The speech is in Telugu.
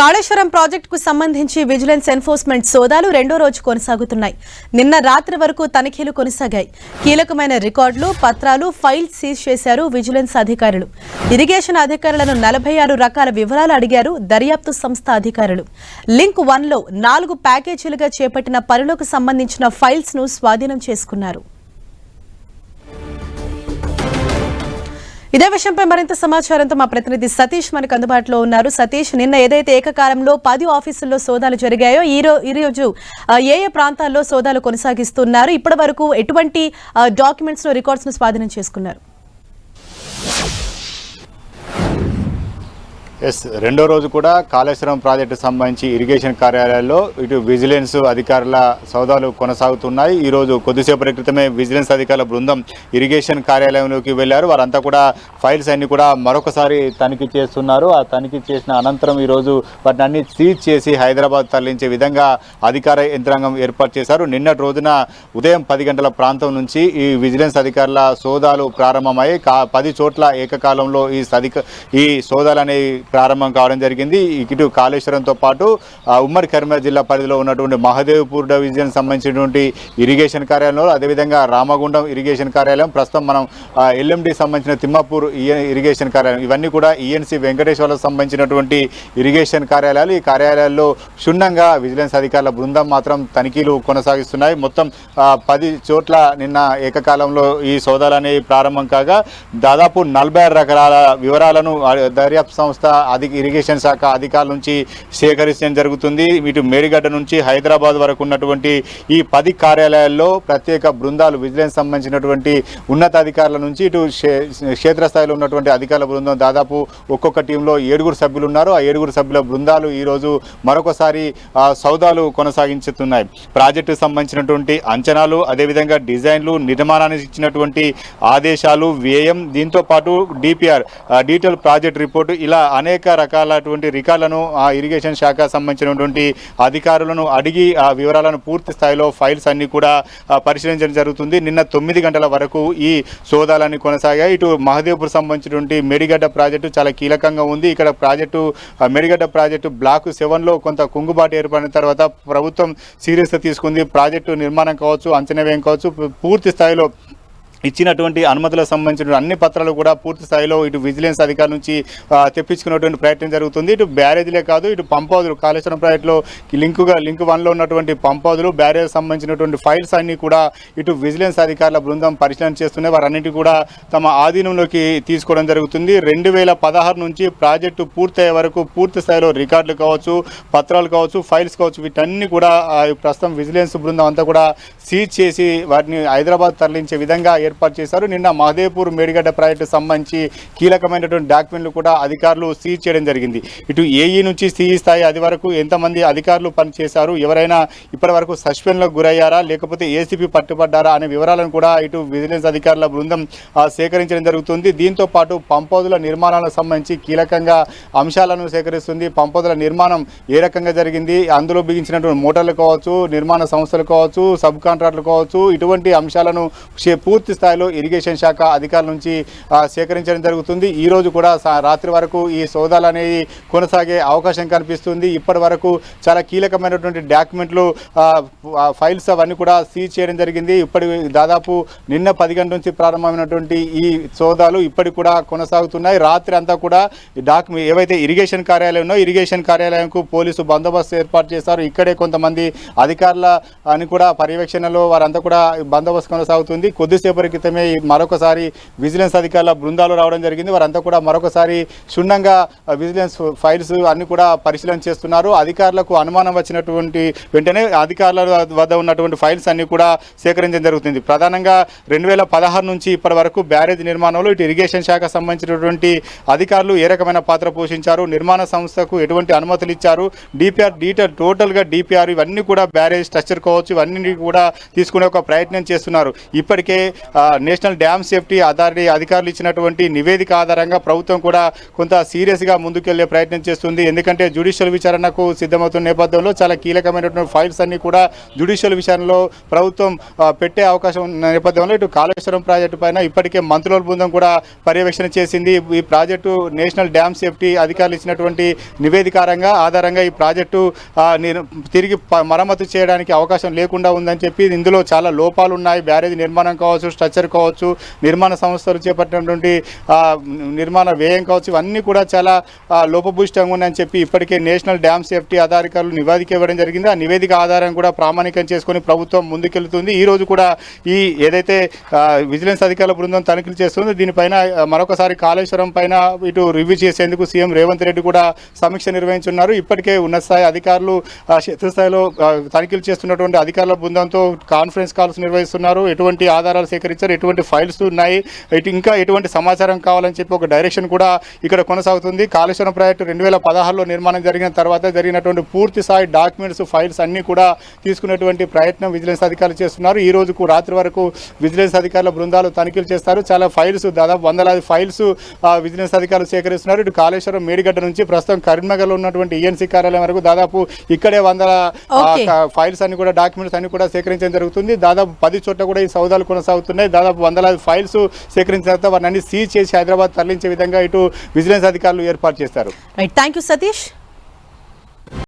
కాళేశ్వరం ప్రాజెక్టుకు సంబంధించి విజిలెన్స్ ఎన్ఫోర్స్మెంట్ సోదాలు రెండో రోజు కొనసాగుతున్నాయి. నిన్న రాత్రి వరకు తనిఖీలు కొనసాగాయి. కీలకమైన రికార్డులు పత్రాలు ఫైల్స్ సీజ్ చేశారు విజిలెన్స్ అధికారులు. ఇరిగేషన్ అధికారులను నలభై ఆరు రకాల వివరాలు అడిగారు దర్యాప్తు సంస్థ అధికారులు. లింక్ వన్లో నాలుగు ప్యాకేజీలుగా చేపట్టిన పనులకు సంబంధించిన ఫైల్స్ను స్వాధీనం చేసుకున్నారు. ఇదే విషయంపై మరింత సమాచారంతో మా ప్రతినిధి సతీష్ మనకు అందుబాటులో ఉన్నారు. సతీష్ నిన్న ఏదైతే ఏకకాలంలో పది ఆఫీసుల్లో సోదాలు జరిగాయో ఈ ఈ రోజు ఏ ఏ ప్రాంతాల్లో సోదాలు కొనసాగిస్తున్నారు? ఇప్పటి వరకు ఎటువంటి డాక్యుమెంట్స్ రికార్డ్స్ను స్వాధీనం చేసుకున్నారు? ఎస్ రెండో రోజు కూడా కాళేశ్వరం ప్రాజెక్టు సంబంధించి ఇరిగేషన్ కార్యాలయాల్లో ఇటు విజిలెన్స్ అధికారుల సౌదాలు కొనసాగుతున్నాయి. ఈ రోజు కొద్దిసేపటి క్రితమే విజిలెన్స్ అధికారుల బృందం ఇరిగేషన్ కార్యాలయంలోకి వెళ్ళారు వారంతా కూడా ఫైల్స్ అన్ని కూడా మరొకసారి తనిఖీ చేస్తున్నారు. ఆ తనిఖీ చేసిన అనంతరం ఈ రోజు వాటిని అన్ని సీజ్ చేసి హైదరాబాద్ తరలించే విధంగా అధికార యంత్రాంగం ఏర్పాటు చేశారు. నిన్నటి రోజున ఉదయం పది గంటల ప్రాంతం నుంచి ఈ విజిలెన్స్ అధికారుల సోదాలు ప్రారంభమయ్యాయి. కా పది చోట్ల ఏకకాలంలో ఈ సధిక ఈ సోదాలు అనేవి ప్రారంభం కావడం జరిగింది. ఇటు కాళేశ్వరంతో పాటు ఉమ్మడి కరీంనగర్ జిల్లా పరిధిలో ఉన్నటువంటి మహదేవ్పూర్ డివిజన్ సంబంధించినటువంటి ఇరిగేషన్ కార్యాలయంలో అదేవిధంగా రామగుండం ఇరిగేషన్ కార్యాలయం ప్రస్తుతం మనం ఎల్ఎండి సంబంధించిన తిమ్మాపూర్ ఇరిగేషన్ కార్యాలయం ఇవన్నీ కూడా ఈఎన్సి వెంకటేశ్వర్లకు సంబంధించినటువంటి ఇరిగేషన్ కార్యాలయాలు. ఈ కార్యాలయాల్లో క్షుణ్ణంగా విజిలెన్స్ అధికారుల బృందం మాత్రం తనిఖీలు కొనసాగిస్తున్నాయి. మొత్తం పది చోట్ల నిన్న ఏకకాలంలో ఈ సోదాలు అనేవి ప్రారంభం కాగా దాదాపు నలభై ఆరు రకాల వివరాలను దర్యాప్తు సంస్థ అధిక ఇరిగేషన్ శాఖ అధికారుల నుంచి సేకరించడం జరుగుతుంది. ఇటు మేడిగడ్డ నుంచి హైదరాబాద్ వరకు ఉన్నటువంటి ఈ పది కార్యాలయాల్లో ప్రత్యేక బృందాలు విజిలెన్స్ సంబంధించినటువంటి ఉన్నతాధికారుల నుంచి ఇటు క్షేత్రస్థాయిలో ఉన్నటువంటి అధికారుల బృందం దాదాపు ఒక్కొక్క టీంలో ఏడుగురు సభ్యులు ఉన్నారు. ఆ ఏడుగురు సభ్యుల బృందాలు ఈరోజు మరొకసారి సౌదాలు కొనసాగించుతున్నాయి. ప్రాజెక్టు సంబంధించినటువంటి అంచనాలు అదేవిధంగా డిజైన్లు నిర్మాణానికి ఇచ్చినటువంటి ఆదేశాలు వ్యయం దీంతో పాటు డిపిఆర్ డీటెయిల్ ప్రాజెక్ట్ రిపోర్టు ఇలా అనేక అనేక రకాలటువంటి రికార్డులను ఆ ఇరిగేషన్ శాఖ సంబంధించినటువంటి అధికారులను అడిగి ఆ వివరాలను పూర్తి స్థాయిలో ఫైల్స్ అన్ని కూడా పరిశీలించడం జరుగుతుంది. నిన్న తొమ్మిది గంటల వరకు ఈ సోదాలన్నీ కొనసాగాయి. ఇటు మహదేవ్పూర్ సంబంధించినటువంటి మెడిగడ్డ ప్రాజెక్టు చాలా కీలకంగా ఉంది. ఇక్కడ ప్రాజెక్టు మెడిగడ్డ ప్రాజెక్టు బ్లాక్ సెవెన్లో కొంత కుంగుబాటు ఏర్పడిన తర్వాత ప్రభుత్వం సీరియస్గా తీసుకుంది. ప్రాజెక్టు నిర్మాణం కావచ్చు అంచనా వ్యయం కావచ్చు పూర్తి స్థాయిలో ఇచ్చినటువంటి అనుమతులకు సంబంధించిన అన్ని పత్రాలు కూడా పూర్తి స్థాయిలో ఇటు విజిలెన్స్ అధికారుల నుంచి తెప్పించుకున్నటువంటి ప్రయత్నం జరుగుతుంది. ఇటు బ్యారేజ్లే కాదు ఇటు పంప్ కాళేశ్వరం ప్రాజెక్టులో లింకుగా లింక్ వన్లో ఉన్నటువంటి పంప్ బ్యారేజ్ సంబంధించినటువంటి ఫైల్స్ అన్ని కూడా ఇటు విజిలెన్స్ అధికారుల బృందం పరిశీలన చేస్తున్నాయి. వారన్నిటి కూడా తమ ఆధీనంలోకి తీసుకోవడం జరుగుతుంది. రెండు వేల పదహారు నుంచి ప్రాజెక్టు పూర్తయ్యే వరకు పూర్తి స్థాయిలో రికార్డులు కావచ్చు పత్రాలు కావచ్చు ఫైల్స్ కావచ్చు వీటన్ని కూడా ప్రస్తుతం విజిలెన్స్ బృందం అంతా కూడా సీజ్ చేసి వాటిని హైదరాబాద్ తరలించే విధంగా ఏర్పాటు చేశారు. నిన్న మహదేపూర్ మేడిగడ్డ ప్రాజెక్టు సంబంధించి కీలకమైనటువంటి డాక్యుమెంట్లు కూడా అధికారులు సీజ్ చేయడం జరిగింది. ఇటు ఏఈ నుంచి సిఈ స్థాయి అది వరకు ఎంతమంది అధికారులు పనిచేశారు? ఎవరైనా ఇప్పటి వరకు సస్పెన్లకు గురయ్యారా? లేకపోతే ఏసీపీ పట్టుబడ్డారా? అనే వివరాలను కూడా ఇటు విజిలెన్స్ అధికారుల బృందం సేకరించడం జరుగుతుంది. దీంతో పాటు పంపోదుల నిర్మాణాలకు సంబంధించి కీలకంగా అంశాలను సేకరిస్తుంది. పంపోదుల నిర్మాణం ఏ రకంగా జరిగింది? అందులో బిగించినటువంటి మోటార్లు కావచ్చు నిర్మాణ సంస్థలు కావచ్చు సబ్ కాంట్రాక్టులు కావచ్చు ఇటువంటి అంశాలను పూర్తి స్థాయిలో ఇరిగేషన్ శాఖ అధికారుల నుంచి సేకరించడం జరుగుతుంది. ఈ రోజు కూడా రాత్రి వరకు ఈ సోదాలు అనేవి కొనసాగే అవకాశం కనిపిస్తుంది. ఇప్పటి వరకు చాలా కీలకమైనటువంటి డాక్యుమెంట్లు ఫైల్స్ అవన్నీ కూడా సీజ్ చేయడం జరిగింది. ఇప్పటి దాదాపు నిన్న పది గంటల నుంచి ప్రారంభమైనటువంటి ఈ సోదాలు ఇప్పటికి కూడా కొనసాగుతున్నాయి. రాత్రి అంతా కూడా ఈ డాక్యుమెంట్ ఏవైతే ఇరిగేషన్ కార్యాలయం ఇరిగేషన్ కార్యాలయంకు పోలీసు బందోబస్తు ఏర్పాటు చేశారు. ఇక్కడే కొంతమంది అధికారుల అని కూడా పర్యవేక్షణలో వారంతా కూడా బందోబస్తు కొనసాగుతుంది. కొద్దిసేపటి క్రితమే మరొకసారి విజిలెన్స్ అధికారుల బృందాలు రావడం జరిగింది. వారంతా కూడా మరొకసారి క్షుణ్ణంగా విజిలెన్స్ ఫైల్స్ అన్ని కూడా పరిశీలన చేస్తున్నారు. అధికారులకు అనుమానం వచ్చినటువంటి వెంటనే అధికారుల వద్ద ఉన్నటువంటి ఫైల్స్ అన్ని కూడా సేకరించడం జరుగుతుంది. ప్రధానంగా రెండు వేల పదహారు నుంచి ఇప్పటి వరకు బ్యారేజ్ నిర్మాణంలో ఇటు ఇరిగేషన్ శాఖ సంబంధించినటువంటి అధికారులు ఏ రకమైన పాత్ర పోషించారు నిర్మాణ సంస్థకు ఎటువంటి అనుమతులు ఇచ్చారు డిపిఆర్ డీటెయిల్ టోటల్గా డిపిఆర్ ఇవన్నీ కూడా బ్యారేజ్ స్ట్రక్చర్ కావచ్చు ఇవన్నీ కూడా తీసుకునే ఒక ప్రయత్నం చేస్తున్నారు. ఇప్పటికే నేషనల్ డ్యామ్ సేఫ్టీ అథారిటీ అధికారులు ఇచ్చినటువంటి నివేదిక ఆధారంగా ప్రభుత్వం కూడా కొంత సీరియస్గా ముందుకెళ్ళే ప్రయత్నం చేస్తుంది. ఎందుకంటే జ్యుడిషియల్ విచారణకు సిద్ధమవుతున్న నేపథ్యంలో చాలా కీలకమైనటువంటి ఫైల్స్ అన్ని కూడా జ్యుడిషియల్ విచారణలో ప్రభుత్వం పెట్టే అవకాశం ఉన్న నేపథ్యంలో ఇటు కాళేశ్వరం ప్రాజెక్టు పైన ఇప్పటికే మంత్రుల బృందం కూడా పర్యవేక్షణ చేసింది. ఈ ప్రాజెక్టు నేషనల్ డ్యామ్ సేఫ్టీ అధికారులు ఇచ్చినటువంటి నివేదికారంగా ఆధారంగా ఈ ప్రాజెక్టు తిరిగి మరమ్మతు చేయడానికి అవకాశం లేకుండా ఉందని చెప్పి ఇందులో చాలా లోపాలు ఉన్నాయి బ్యారేజ్ నిర్మాణం కావచ్చు స్ట్రక్చర్ కావచ్చు నిర్మాణ సంస్థలు చేపట్టినటువంటి నిర్మాణ వ్యయం కావచ్చు ఇవన్నీ కూడా చాలా లోపభూష్టంగా ఉన్నాయని చెప్పి ఇప్పటికే నేషనల్ డ్యామ్ సేఫ్టీ అధికారులు నివేదిక ఇవ్వడం జరిగింది. ఆ నివేదిక ఆధారం కూడా ప్రామాణికం చేసుకొని ప్రభుత్వం ముందుకెళ్తుంది. ఈ రోజు కూడా ఈ ఏదైతే విజిలెన్స్ అధికారుల బృందం తనిఖీలు చేస్తుందో దీనిపైన మరొకసారి కాళేశ్వరం పైన ఇటు రివ్యూ చేసేందుకు సీఎం రేవంత్ రెడ్డి కూడా సమీక్ష నిర్వహించున్నారు. ఇప్పటికే ఉన్నత స్థాయి అధికారులు క్షేత్రస్థాయిలో తనిఖీలు చేస్తున్నటువంటి అధికారుల బృందంతో కాన్ఫరెన్స్ కాల్స్ నిర్వహిస్తున్నారు. ఎటువంటి ఆధారాలు సేకరించారు ఎటువంటి ఫైల్స్ ఉన్నాయి? ఇటు ఇంకా ఎటువంటి సమాచారం కావాలని చెప్పి ఒక డైరెక్షన్ కూడా ఇక్కడ కొనసాగుతుంది. కాళేశ్వరం ప్రాజెక్టు రెండు వేల పదహారులో నిర్మాణం జరిగిన తర్వాత జరిగినటువంటి పూర్తి స్థాయి డాక్యుమెంట్స్ ఫైల్స్ అన్ని కూడా తీసుకునేటువంటి ప్రయత్నం విజిలెన్స్ అధికారులు చేస్తున్నారు. ఈ రోజుకు రాత్రి వరకు విజిలెన్స్ అధికారుల బృందాలు తనిఖీలు చేస్తారు. చాలా ఫైల్స్ దాదాపు వందలాది ఫైల్స్ విజిలెన్స్ అధికారులు సేకరిస్తున్నారు. ఇటు కాళేశ్వరం మేడిగడ్డ నుంచి ప్రస్తుతం కరీంనగర్లో ఉన్నటువంటి ఈఎన్సీ కార్యాలయం వరకు దాదాపు ఇక్కడే వందల ఫైల్స్ అన్ని కూడా డాక్యుమెంట్స్ అన్ని కూడా సేకరించడం జరుగుతుంది. దాదాపు పది చోట్ల కూడా ఈ సౌదాలు కొనసాగుతున్నాయి. దాదాపు వందలాది ఫైల్స్ సేకరించిన తర్వాత వారిని సీజ్ చేసి హైదరాబాద్ తరలించే విధంగా ఇటు విజిలెన్స్ అధికారులు ఏర్పాటు చేస్తారు. Thank you Satish